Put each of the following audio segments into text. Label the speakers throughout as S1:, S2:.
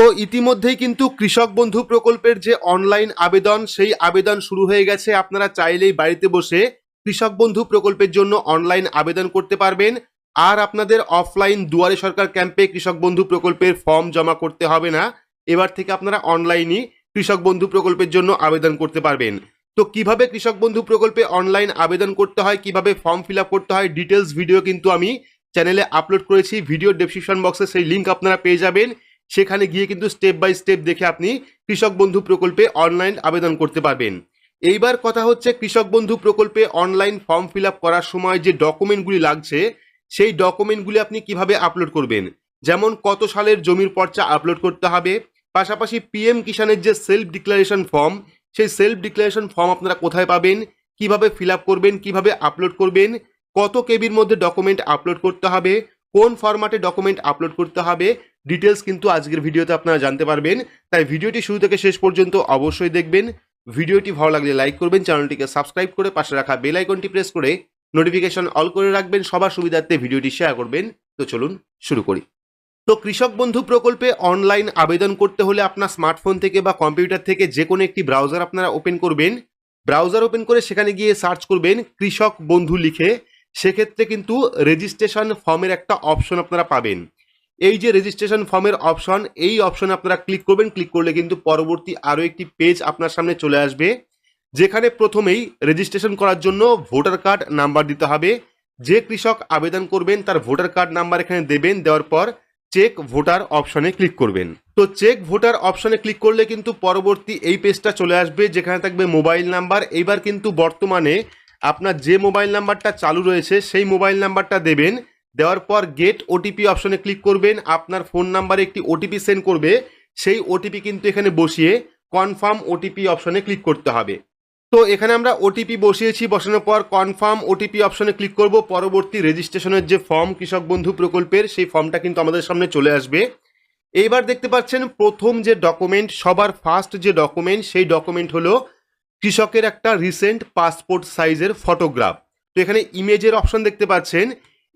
S1: তো ইতিমধ্যেই কিন্তু কৃষক বন্ধু প্রকল্পের যে অনলাইন আবেদন, সেই আবেদন শুরু হয়ে গেছে। আপনারা চাইলেই বাড়িতে বসে কৃষক বন্ধু প্রকল্পের জন্য অনলাইন আবেদন করতে পারবেন। আর আপনাদের অফলাইন দুয়ারে সরকার ক্যাম্পে কৃষক বন্ধু প্রকল্পের ফর্ম জমা করতে হবে না। এবার থেকে আপনারা অনলাইনই কৃষক বন্ধু প্রকল্পের জন্য আবেদন করতে পারবেন। তো কীভাবে কৃষক বন্ধু প্রকল্পে অনলাইন আবেদন করতে হয়, কীভাবে ফর্ম ফিল করতে হয় ডিটেলস ভিডিও কিন্তু আমি চ্যানেলে আপলোড করেছি। ভিডিও ডেসক্রিপশন বক্সে সেই লিঙ্ক আপনারা পেয়ে যাবেন। সেখানে গিয়ে কিন্তু স্টেপ বাই স্টেপ দেখে আপনি কৃষক বন্ধু প্রকল্পে অনলাইন আবেদন করতে পারবেন। এইবার কথা হচ্ছে কৃষক বন্ধু প্রকল্পে অনলাইন ফর্ম ফিল করার সময় যে ডকুমেন্টগুলি লাগছে, সেই ডকুমেন্টগুলি আপনি কীভাবে আপলোড করবেন? যেমন কত সালের জমির পর্চা আপলোড করতে হবে, পাশাপাশি পিএম কিষানের যে সেলফ ডিক্লারেশন ফর্ম সেই সেলফ ডিক্লারেশন ফর্ম আপনারা কোথায় পাবেন, কীভাবে ফিল করবেন, কীভাবে আপলোড করবেন, কত কেবির মধ্যে ডকুমেন্ট আপলোড করতে হবে, কোন ফরম্যাটে ডকুমেন্ট আপলোড করতে হবে ডিটেলস কিন্তু আজকের ভিডিওতে আপনারা জানতে পারবেন। তাই ভিডিওটি শুরু থেকে শেষ পর্যন্ত অবশ্যই দেখবেন। ভিডিওটি ভালো লাগলে লাইক করবেন, চ্যানেলটিকে সাবস্ক্রাইব করে পাশে রাখা বেল আইকনটি প্রেস করে নোটিফিকেশন অল করে রাখবেন, সবার সুবিধার্থে ভিডিওটি শেয়ার করবেন। তো চলুন শুরু করি। তো কৃষক বন্ধু প্রকল্পে অনলাইন আবেদন করতে হলে আপনার স্মার্টফোন থেকে বা কম্পিউটার থেকে যে কোনো একটি ব্রাউজার আপনারা ওপেন করবেন। ব্রাউজার ওপেন করে সেখানে গিয়ে সার্চ করবেন কৃষক বন্ধু লিখে। সেক্ষেত্রে কিন্তু রেজিস্ট্রেশন ফর্মের একটা অপশন আপনারা পাবেন। এই যে রেজিস্ট্রেশন ফর্মের অপশন এই অপশনে আপনারা ক্লিক করবেন। ক্লিক করলে কিন্তু পরবর্তী আরও একটি পেজ আপনার সামনে চলে আসবে। যেখানে প্রথমেই রেজিস্ট্রেশন করার জন্য ভোটার কার্ড নাম্বার দিতে হবে। যে কৃষক আবেদন করবেন, তার ভোটার কার্ড নাম্বার এখানে দেবেন। দেওয়ার পর চেক ভোটার অপশনে ক্লিক করবেন। তো চেক ভোটার অপশনে ক্লিক করলে কিন্তু পরবর্তী এই পেজটা চলে আসবে, যেখানে থাকবে মোবাইল নাম্বার এইবার কিন্তু বর্তমানে আপনার যে মোবাইল নাম্বারটা চালু রয়েছে, সেই মোবাইল নাম্বারটা দেবেন। দেওয়ার পর গেট ওটিপি অপশনে ক্লিক করবেন। আপনার ফোন নাম্বারে একটি ওটিপি সেন্ড করবে। সেই ওটিপি কিন্তু এখানে বসিয়ে কনফার্ম ওটিপি অপশনে ক্লিক করতে হবে। তো এখানে আমরা ওটিপি বসিয়েছি, বসানোর পর কনফার্ম ওটিপি অপশনে ক্লিক করব। পরবর্তী রেজিস্ট্রেশনের যে ফর্ম কৃষক বন্ধু প্রকল্পের, সেই ফর্মটা কিন্তু আমাদের সামনে চলে আসবে। এইবার দেখতে পাচ্ছেন, প্রথম যে ডকুমেন্ট সবার ফার্স্ট যে ডকুমেন্ট সেই ডকুমেন্ট হলো কৃষকের একটা রিসেন্ট পাসপোর্ট সাইজের ফটোগ্রাফ তো এখানে ইমেজের অপশন দেখতে পাচ্ছেন।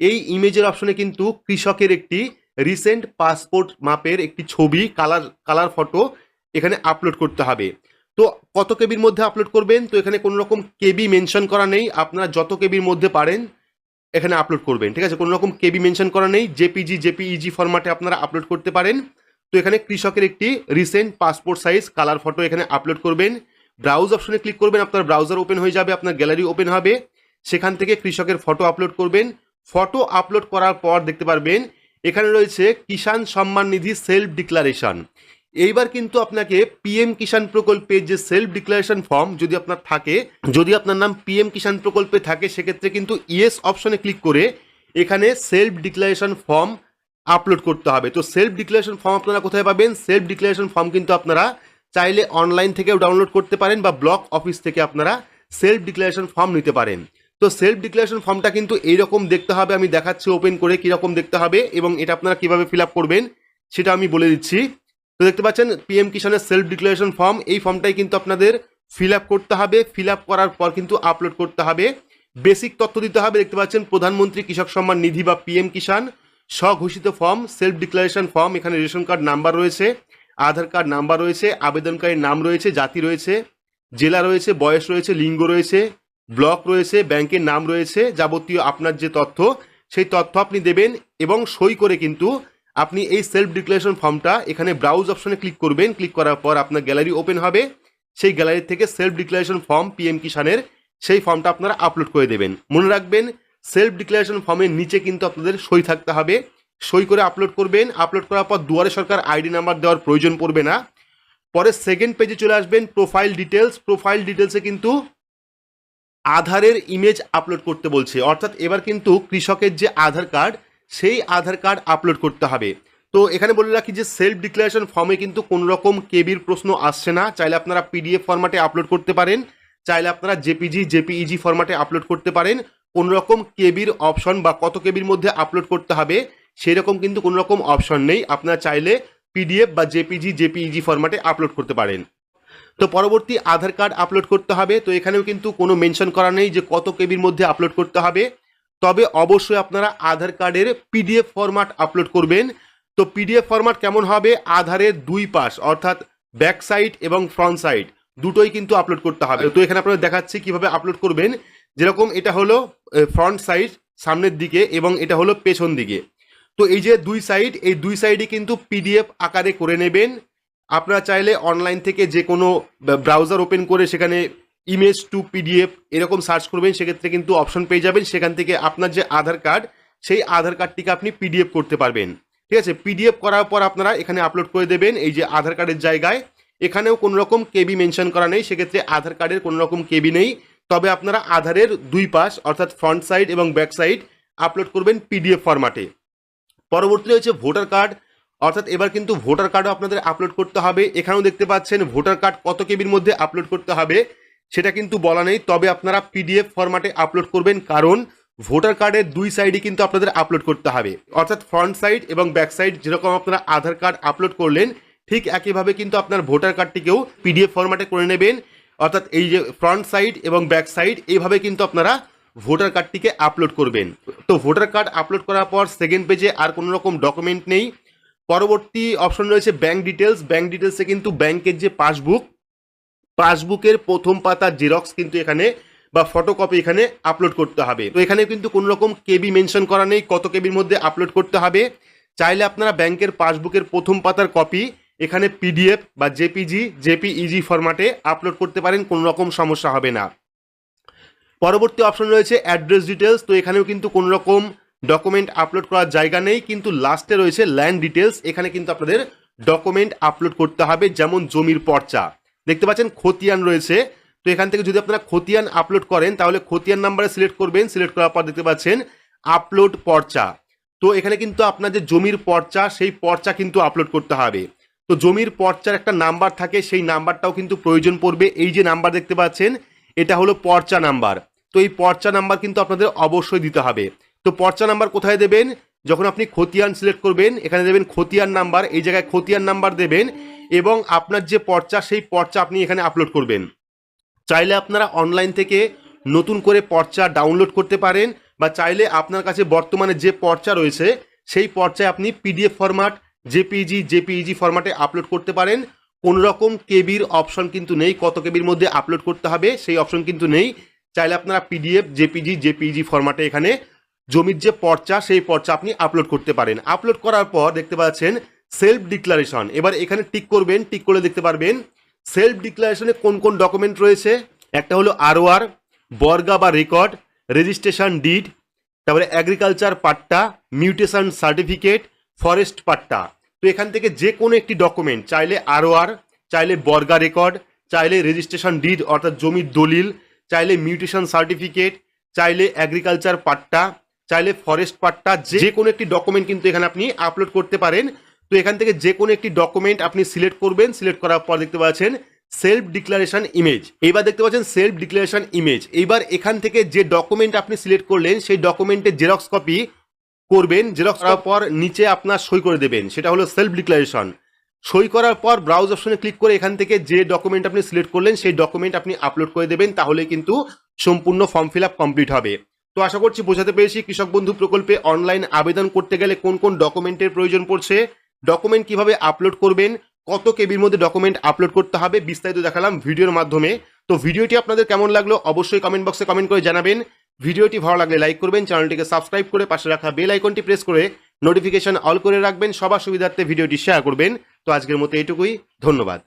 S1: এই ইমেজের অপশনে কিন্তু কৃষকের একটি রিসেন্ট পাসপোর্ট মাপের একটি ছবি কালার কালার ফটো এখানে আপলোড করতে হবে। তো কত কেবির মধ্যে আপলোড করবেন? তো এখানে কোনো রকম কেবি মেনশন করা নেই। আপনারা যত কেবির মধ্যে পারেন এখানে আপলোড করবেন, ঠিক আছে? কোনো রকম কেবি মেনশন করা নেই। জেপিজি জেপিইজি ফরম্যাটে আপনারা আপলোড করতে পারেন। তো এখানে কৃষকের একটি recent passport size colour photo এখানে আপলোড করবেন। ব্রাউজ অপশনে ক্লিক করবেন, আপনার ব্রাউজার ওপেন হয়ে যাবে, আপনার গ্যালারি ওপেন হবে। সেখান থেকে কৃষকের ফটো আপলোড করবেন। ফটো আপলোড করার পর দেখতে পারবেন, এখানে রয়েছে কিষাণ সম্মান নিধি সেলফ ডিক্লারেশন এইবার কিন্তু আপনাকে পিএম কিষাণ প্রকল্পের যে সেলফ ডিক্লারেশন ফর্ম যদি আপনার থাকে, যদি আপনার নাম পিএম কিষাণ প্রকল্পে থাকে, সেক্ষেত্রে কিন্তু ইয়েস অপশনে ক্লিক করে এখানে সেলফ ডিক্লারেশন ফর্ম আপলোড করতে হবে। তো সেলফ ডিক্লারেশন ফর্ম আপনারা কোথায় পাবেন? সেলফ ডিক্লারেশন ফর্ম কিন্তু আপনারা চাইলে অনলাইন থেকেও ডাউনলোড করতে পারেন বা ব্লক অফিস থেকে আপনারা সেলফ ডিক্লারেশন ফর্ম নিতে পারেন। তো সেলফ ডিক্লারেশন ফর্মটা কিন্তু এইরকম দেখতে হবে, আমি দেখাচ্ছি ওপেন করে কীরকম দেখতে হবে এবং এটা আপনারা কীভাবে ফিল করবেন সেটা আমি বলে দিচ্ছি। তো দেখতে পাচ্ছেন পিএম কিষানের সেলফ ডিক্লারেশন ফর্ম এই ফর্মটাই কিন্তু আপনাদের ফিল করতে হবে। ফিল করার পর কিন্তু আপলোড করতে হবে। বেসিক তথ্য দিতে হবে, দেখতে পাচ্ছেন, প্রধানমন্ত্রী কৃষক সম্মান নিধি বা পিএম কিষাণ স্বঘোষিত ফর্ম সেলফ ডিক্লারেশন ফর্ম এখানে রেশন কার্ড নাম্বার রয়েছে, আধার কার্ড নাম্বার রয়েছে, আবেদনকারীর নাম রয়েছে, জাতি রয়েছে, জেলা রয়েছে, বয়স রয়েছে, লিঙ্গ রয়েছে ব্লক রয়েছে, ব্যাংকের নাম রয়েছে, যাবতীয় আপনার যে তথ্য, সেই তথ্য আপনি দেবেন এবং সই করে কিন্তু আপনি এই সেলফ ডিক্লারেশন ফর্মটা এখানে ব্রাউজ অপশনে ক্লিক করবেন। ক্লিক করার পর আপনার গ্যালারি ওপেন হবে। সেই গ্যালারি থেকে সেলফ ডিক্লারেশন ফর্ম পিএম কিষানের সেই ফর্মটা আপনারা আপলোড করে দেবেন। মনে রাখবেন সেলফ ডিক্লারেশন ফর্মের নিচে কিন্তু আপনাদের সই থাকতে হবে। সই করে আপলোড করবেন। আপলোড করার পর দুয়ারে সরকার আইডি নাম্বার দেওয়ার প্রয়োজন পড়বে না। পরে সেকেন্ড পেজে চলে আসবেন প্রোফাইল ডিটেলস প্রোফাইল ডিটেলসে কিন্তু আধারের ইমেজ আপলোড করতে বলছে। অর্থাৎ এবার কিন্তু কৃষকের যে আধার কার্ড সেই আধার কার্ড আপলোড করতে হবে। তো এখানে বলে রাখি যে সেলফ ডিক্লারেশন ফর্মে কিন্তু কোনো রকম কেবির প্রশ্ন আসছে না। চাইলে আপনারা পিডিএফ ফরম্যাটে আপলোড করতে পারেন। চাইলে আপনারা জেপিজি জেপিইজি ফরম্যাটে আপলোড করতে পারেন। কোনো রকম কেবির অপশন বা কত কেবির মধ্যে আপলোড করতে হবে সেই রকম কিন্তু কোনো রকম অপশন নেই। আপনারা চাইলে পিডিএফ বা জেপিজি জেপিইজি ফরম্যাটে আপলোড করতে পারেন। তো পরবর্তী আধার কার্ড আপলোড করতে হবে। তো এখানেও কিন্তু কোনো মেনশন করা নেই যে কত কেবির মধ্যে আপলোড করতে হবে। তবে অবশ্যই আপনারা আধার কার্ডের পিডিএফ ফরম্যাট আপলোড করবেন। তো পিডিএফ ফরম্যাট কেমন হবে? আধারের দুই পাশ, অর্থাৎ ব্যাক সাইড এবং ফ্রন্ট সাইড দুটোই কিন্তু আপলোড করতে হবে। তো এখানে আপনারা দেখাচ্ছি কীভাবে আপলোড করবেন। যেরকম এটা হলো ফ্রন্ট সাইড সামনের দিকে এবং এটা হলো পেছন দিকে। তো এই যে দুই সাইড এই দুই সাইডই কিন্তু পিডিএফ আকারে করে নেবেন। আপনারা চাইলে অনলাইন থেকে যে কোনো ব্রাউজার ওপেন করে সেখানে ইমেজ টু পিডিএফ এরকম সার্চ করবেন, সেক্ষেত্রে কিন্তু অপশন পেয়ে যাবেন। সেখান থেকে আপনার যে আধার কার্ড সেই আধার কার্ডটিকে আপনি পিডিএফ করতে পারবেন। ঠিক আছে? পিডিএফ করার পর আপনারা এখানে আপলোড করে দেবেন এই যে আধার কার্ডের জায়গায়। এখানেও কোনো রকম কেবি মেনশন করা নেই, সেক্ষেত্রে আধার কার্ডের কোনো রকম কেবি নেই। তবে আপনারা আধারের দুই পাশ, অর্থাৎ ফ্রন্ট সাইড এবং ব্যাক সাইড আপলোড করবেন পিডিএফ ফরম্যাটে পরবর্তী হচ্ছে ভোটার কার্ড অর্থাৎ এবার কিন্তু ভোটার কার্ডও আপনাদের আপলোড করতে হবে। এখানেও দেখতে পাচ্ছেন ভোটার কার্ড কত কেবির মধ্যে আপলোড করতে হবে, সেটা কিন্তু বলা নেই। তবে আপনারা পিডিএফ ফরম্যাটে আপলোড করবেন, কারণ ভোটার কার্ডের দুই সাইডই কিন্তু আপনাদের আপলোড করতে হবে। অর্থাৎ ফ্রন্ট সাইড এবং ব্যাক সাইড যেরকম আপনারা আধার কার্ড আপলোড করলেন, ঠিক একইভাবে কিন্তু আপনার ভোটার কার্ডটিকেও পিডিএফ ফরম্যাটে করে নেবেন। অর্থাৎ এই যে ফ্রন্ট সাইড এবং ব্যাক সাইড এইভাবে কিন্তু আপনারা ভোটার কার্ডটিকে আপলোড করবেন। তো ভোটার কার্ড আপলোড করার পর সেকেন্ড পেজে আর কোনো রকম ডকুমেন্ট নেই। পরবর্তী অপশন রয়েছে ব্যাংক ডিটেলস ব্যাংক ডিটেলসে কিন্তু ব্যাংকের যে পাসবুক পাসবুকের প্রথম পাতার জেরক্স কিন্তু এখানে বা ফটোকপি এখানে আপলোড করতে হবে। তো এখানে কিন্তু কোনো রকম কেবি মেনশন করা নেই, কত কেবির মধ্যে আপলোড করতে হবে। চাইলে আপনারা ব্যাংকের পাসবুকের প্রথম পাতার কপি এখানে পিডিএফ বা জেপিজি জেপিইজি ফরম্যাটে আপলোড করতে পারেন, কোনো রকম সমস্যা হবে না। পরবর্তী অপশন রয়েছে অ্যাড্রেস ডিটেলস তো এখানেও কিন্তু কোনো রকম ডকুমেন্ট আপলোড করার জায়গা নেই, কিন্তু লাস্টে রয়েছে ল্যান্ড ডিটেলস এখানে কিন্তু আপনাদের ডকুমেন্ট আপলোড করতে হবে, যেমন জমির পর্চা। দেখতে পাচ্ছেন খতিয়ান রয়েছে। তো এখান থেকে যদি আপনারা খতিয়ান আপলোড করেন, তাহলে খতিয়ান নাম্বারে সিলেক্ট করবেন। সিলেক্ট করার পর দেখতে পাচ্ছেন আপলোড পর্চা। তো এখানে কিন্তু আপনার যে জমির পর্চা, সেই পর্চা কিন্তু আপলোড করতে হবে। তো জমির পর্চার একটা নাম্বার থাকে, সেই নাম্বারটাও কিন্তু প্রয়োজন পড়বে। এই যে নাম্বার দেখতে পাচ্ছেন, এটা হলো পর্চা নাম্বার তো এই পর্চা নাম্বার কিন্তু আপনাদের অবশ্যই দিতে হবে। তো পর্চা নাম্বার কোথায় দেবেন? যখন আপনি খতিয়ান সিলেক্ট করবেন, এখানে দেবেন খতিয়ান নাম্বার, এই জায়গায় খতিয়ান নাম্বার দেবেন এবং আপনার যে পর্চা, সেই পর্চা আপনি এখানে আপলোড করবেন। চাইলে আপনারা অনলাইন থেকে নতুন করে পর্চা ডাউনলোড করতে পারেন বা চাইলে আপনার কাছে বর্তমানে যে পর্চা রয়েছে, সেই পর্চায় আপনি পিডিএফ ফরম্যাট জেপিজি জেপিইজি ফরম্যাটে আপলোড করতে পারেন। কোনো রকম কেবির অপশন কিন্তু নেই, কত কেবির মধ্যে আপলোড করতে হবে, সেই অপশন কিন্তু নেই। চাইলে আপনারা পিডিএফ জেপিজি জেপিইজি ফরম্যাটে এখানে জমির যে পর্চা, সেই পর্চা আপনি আপলোড করতে পারেন। আপলোড করার পর দেখতে পাচ্ছেন সেলফ ডিক্লারেশন এবার এখানে টিক করবেন টিক করে দেখতে পারবেন সেলফ ডিক্লারেশনে কোন কোন ডকুমেন্ট রয়েছে? একটা হলো আরওআর বর্গা বা রেকর্ড রেজিস্ট্রেশন ডিড তারপরে agriculture patta mutation certificate forest patta. তো এখান থেকে যে কোনো একটি ডকুমেন্ট চাইলে আরওআর চাইলে বর্গা রেকর্ড চাইলে রেজিস্ট্রেশন ডিড অর্থাৎ জমির দলিল, চাইলে মিউটেশন সার্টিফিকেট চাইলে অ্যাগ্রিকালচার পাট্টা চাইলে ফরেস্ট পার্টটা যে কোনো একটি ডকুমেন্ট কিন্তু এখানে আপনি আপলোড করতে পারেন। তো এখান থেকে যে কোনো একটি ডকুমেন্ট আপনি সিলেক্ট করবেন। সিলেক্ট করার পর দেখতে পাচ্ছেন সেলফ ডিক্লারেশন ইমেজ এইবার দেখতে পাচ্ছেন সেলফ ডিক্লারেশন ইমেজ এইবার এখান থেকে যে ডকুমেন্ট আপনি সিলেক্ট করলেন সেই ডকুমেন্টের জেরক্স কপি করবেন। জেরক্স করার পর নিচে আপনার সই করে দেবেন। সেটা হলো সেলফ ডিক্লারেশন সই করার পর ব্রাউজ অপশনে ক্লিক করে এখান থেকে যে ডকুমেন্ট আপনি সিলেক্ট করলেন সেই ডকুমেন্ট আপনি আপলোড করে দেবেন। তাহলে কিন্তু সম্পূর্ণ ফর্ম ফিল আপ কমপ্লিট হবে। তো আশা করছি বোঝাতে পেরেছি কৃষক বন্ধু প্রকল্পে অনলাইন আবেদন করতে গেলে কোন কোন ডকুমেন্টের প্রয়োজন পড়ছে ডকুমেন্ট কীভাবে আপলোড করবেন, কত কেবির মধ্যে ডকুমেন্ট আপলোড করতে হবে বিস্তারিত দেখালাম ভিডিওর মাধ্যমে। তো ভিডিওটি আপনাদের কেমন লাগল অবশ্যই কমেন্ট বক্সে কমেন্ট করে জানাবেন। ভিডিওটি ভালো লাগলে লাইক করবেন, চ্যানেলটিকে সাবস্ক্রাইব করে পাশে রাখা বেল আইকনটি প্রেস করে নোটিফিকেশন অল করে রাখবেন, সবার সুবিধার্থে ভিডিওটি শেয়ার করবেন। তো আজকের মতো এটুকুই ধন্যবাদ।